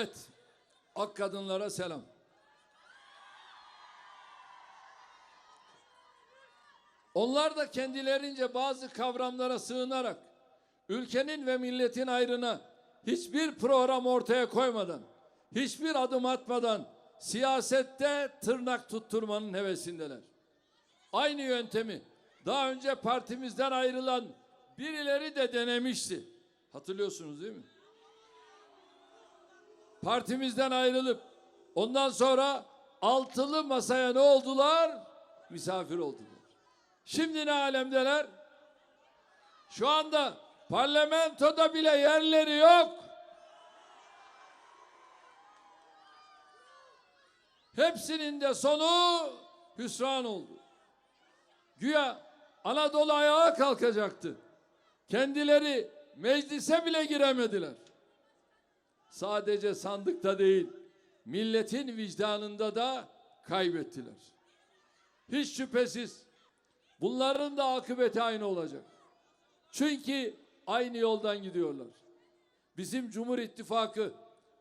Evet, ak kadınlara selam. Onlar da kendilerince bazı kavramlara sığınarak ülkenin ve milletin ayrına hiçbir program ortaya koymadan, hiçbir adım atmadan siyasette tırnak tutturmanın hevesindeler. Aynı yöntemi daha önce partimizden ayrılan birileri de denemişti. Hatırlıyorsunuz değil mi? Partimizden ayrılıp ondan sonra altılı masaya ne oldular? Misafir oldular. Şimdi ne alemdeler? Şu anda parlamentoda bile yerleri yok. Hepsinin de sonu hüsran oldu. Güya Anadolu ayağa kalkacaktı. Kendileri meclise bile giremediler. Sadece sandıkta değil, milletin vicdanında da kaybettiler. Hiç şüphesiz bunların da akıbeti aynı olacak. Çünkü aynı yoldan gidiyorlar. Bizim Cumhur İttifakı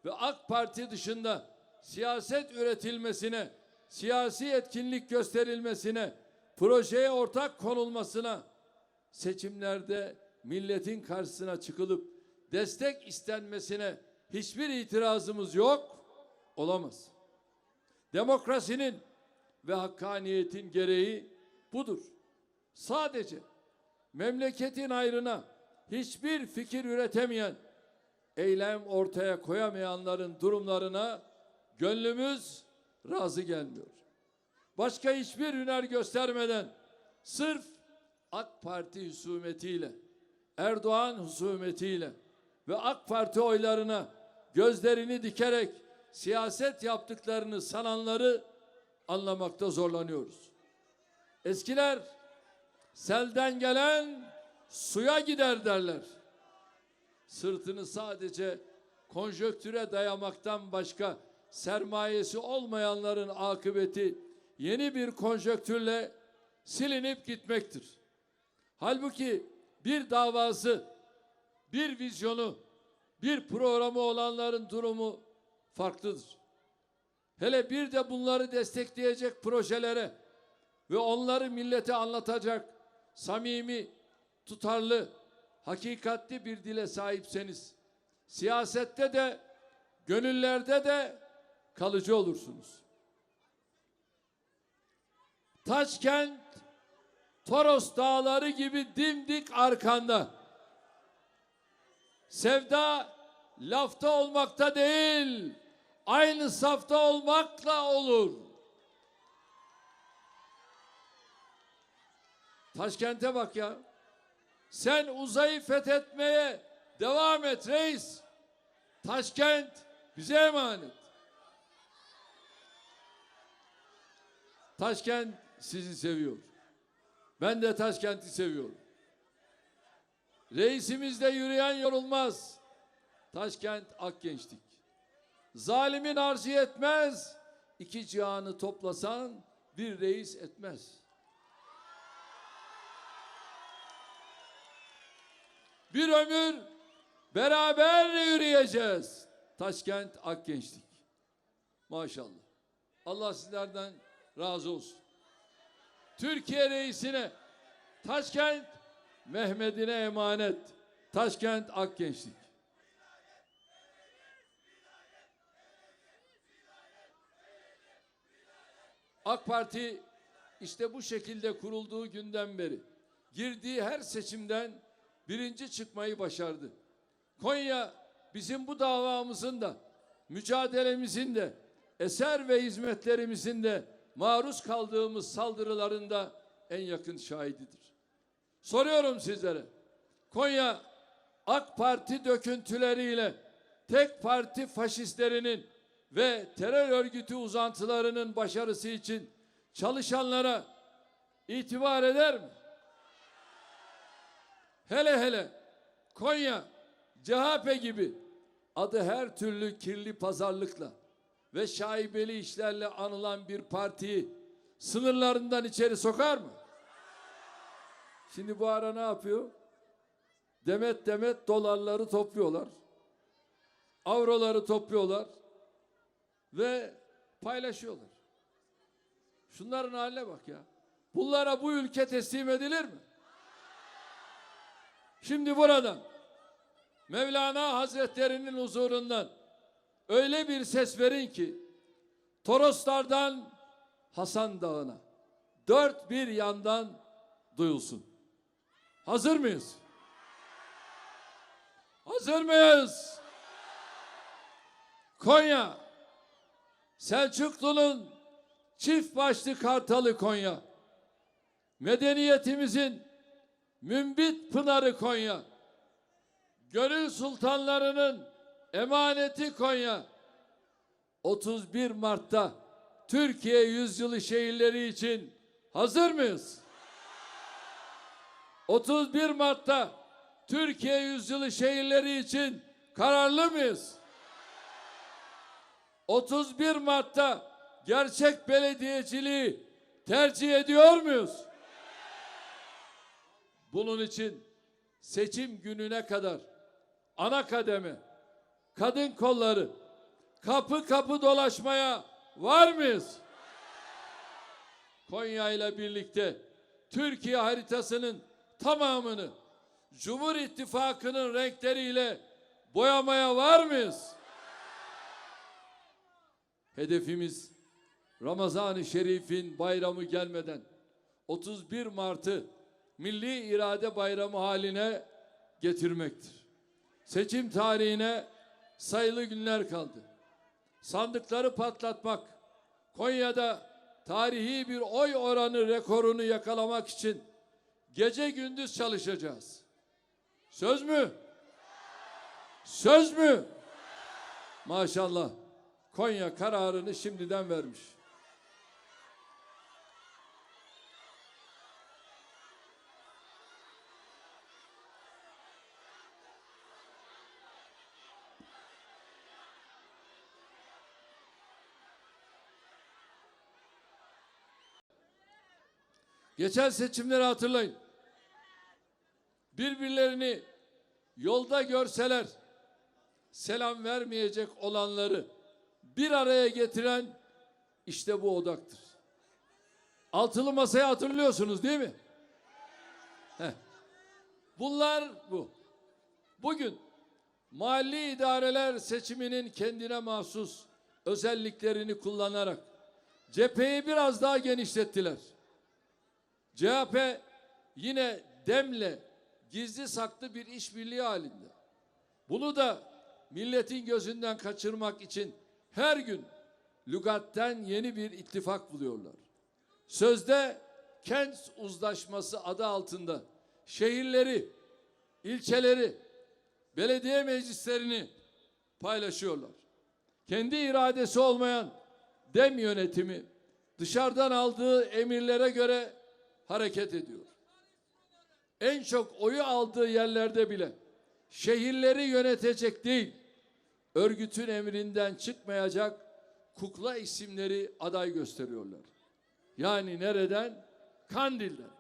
ve AK Parti dışında siyaset üretilmesine, siyasi etkinlik gösterilmesine, projeye ortak konulmasına, seçimlerde milletin karşısına çıkılıp destek istenmesine hiçbir itirazımız yok, olamaz. Demokrasinin ve hakkaniyetin gereği budur. Sadece memleketin ayrına hiçbir fikir üretemeyen, eylem ortaya koyamayanların durumlarına gönlümüz razı gelmiyor. Başka hiçbir hüner göstermeden sırf AK Parti husumetiyle, Erdoğan husumetiyle ve AK Parti oylarına gözlerini dikerek siyaset yaptıklarını sananları anlamakta zorlanıyoruz. Eskiler selden gelen suya gider derler. Sırtını sadece konjöktüre dayamaktan başka sermayesi olmayanların akıbeti yeni bir konjöktürle silinip gitmektir. Halbuki bir davası, bir vizyonu, bir programı olanların durumu farklıdır. Hele bir de bunları destekleyecek projelere ve onları millete anlatacak samimi, tutarlı, hakikatli bir dile sahipseniz siyasette de gönüllerde de kalıcı olursunuz. Taşkent Toros dağları gibi dimdik arkanda. Sevda lafta olmakta değil, aynı safta olmakla olur. Taşkent'e bak ya. Sen uzayı fethetmeye devam et reis. Taşkent bize emanet. Taşkent sizi seviyor. Ben de Taşkent'i seviyorum. Reisimizde yürüyen yorulmaz. Taşkent ak gençlik. Zalimin arzu etmez. İki cihanı toplasan bir reis etmez. Bir ömür beraber yürüyeceğiz. Taşkent ak gençlik. Maşallah. Allah sizlerden razı olsun. Türkiye reisine Taşkent Mehmet'ine emanet. Taşkent Akgençlik. AK Parti işte bu şekilde kurulduğu günden beri girdiği her seçimden birinci çıkmayı başardı. Konya bizim bu davamızın da mücadelemizin de eser ve hizmetlerimizin de maruz kaldığımız saldırılarında en yakın şahididir. Soruyorum sizlere. Konya AK Parti döküntüleriyle tek parti faşistlerinin ve terör örgütü uzantılarının başarısı için çalışanlara itibar eder mi? Hele hele Konya CHP gibi adı her türlü kirli pazarlıkla ve şaibeli işlerle anılan bir partiyi sınırlarından içeri sokar mı? Şimdi bu ara ne yapıyor? Demet demet dolarları topluyorlar. avroları topluyorlar ve paylaşıyorlar. Şunların haline bak ya. Bunlara bu ülke teslim edilir mi? Şimdi buradan Mevlana Hazretlerinin huzurundan öyle bir ses verin ki Toroslardan Hasan Dağı'na dört bir yandan duyulsun. Hazır mıyız? Hazır mıyız? Konya Selçuklu'nun çift başlı kartalı Konya. Medeniyetimizin mümbit pınarı Konya. Gönül sultanlarının emaneti Konya. 31 Mart'ta Türkiye Yüzyılı şehirleri için hazır mıyız? 31 Mart'ta Türkiye Yüzyılı şehirleri için kararlı mıyız? 31 Mart'ta gerçek belediyeciliği tercih ediyor muyuz? Bunun için seçim gününe kadar ana kademe, kadın kolları, kapı kapı dolaşmaya var mıyız? Konya ile birlikte Türkiye haritasının tamamını Cumhur İttifakı'nın renkleriyle boyamaya var mıyız? Hedefimiz Ramazan-ı Şerif'in bayramı gelmeden 31 Mart'ı Milli İrade Bayramı haline getirmektir. Seçim tarihine sayılı günler kaldı. Sandıkları patlatmak, Konya'da tarihi bir oy oranı rekorunu yakalamak için gece gündüz çalışacağız. Söz mü? Söz mü? Maşallah. Konya kararını şimdiden vermiş. Geçen seçimleri hatırlayın. Birbirlerini yolda görseler selam vermeyecek olanları bir araya getiren işte bu odaktır. Altılı masayı hatırlıyorsunuz değil mi? Heh. Bunlar bu. Bugün mahalli idareler seçiminin kendine mahsus özelliklerini kullanarak cepheyi biraz daha genişlettiler. CHP yine demle gizli saklı bir işbirliği halinde. Bunu da milletin gözünden kaçırmak için her gün lügatten yeni bir ittifak buluyorlar. Sözde kent uzlaşması adı altında şehirleri, ilçeleri, belediye meclislerini paylaşıyorlar. Kendi iradesi olmayan dem yönetimi dışarıdan aldığı emirlere göre hareket ediyor. En çok oyu aldığı yerlerde bile şehirleri yönetecek değil, örgütün emrinden çıkmayacak kukla isimleri aday gösteriyorlar. Yani nereden? Kandil'den.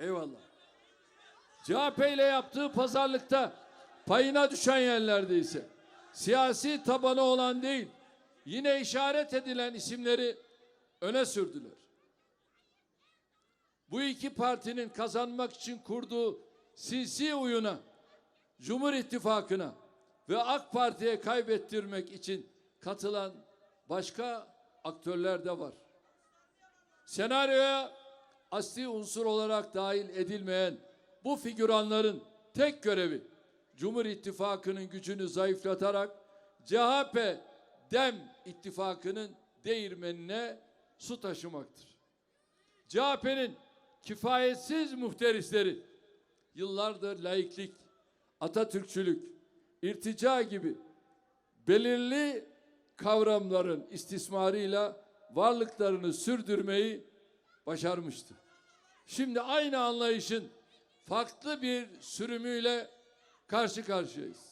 Eyvallah. CHP ile yaptığı pazarlıkta payına düşen yerlerde ise siyasi tabanı olan değil, yine işaret edilen isimleri öne sürdüler. Bu iki partinin kazanmak için kurduğu sinsi oyuna, Cumhur İttifakı'na ve AK Parti'ye kaybettirmek için katılan başka aktörler de var. Senaryoya asli unsur olarak dahil edilmeyen bu figüranların tek görevi Cumhur İttifakı'nın gücünü zayıflatarak CHP Dem ittifakının değirmenine su taşımaktır. CHP'nin kifayetsiz muhterisleri yıllardır laiklik, Atatürkçülük, irtica gibi belirli kavramların istismarıyla varlıklarını sürdürmeyi başarmıştı. Şimdi aynı anlayışın farklı bir sürümüyle karşı karşıyayız.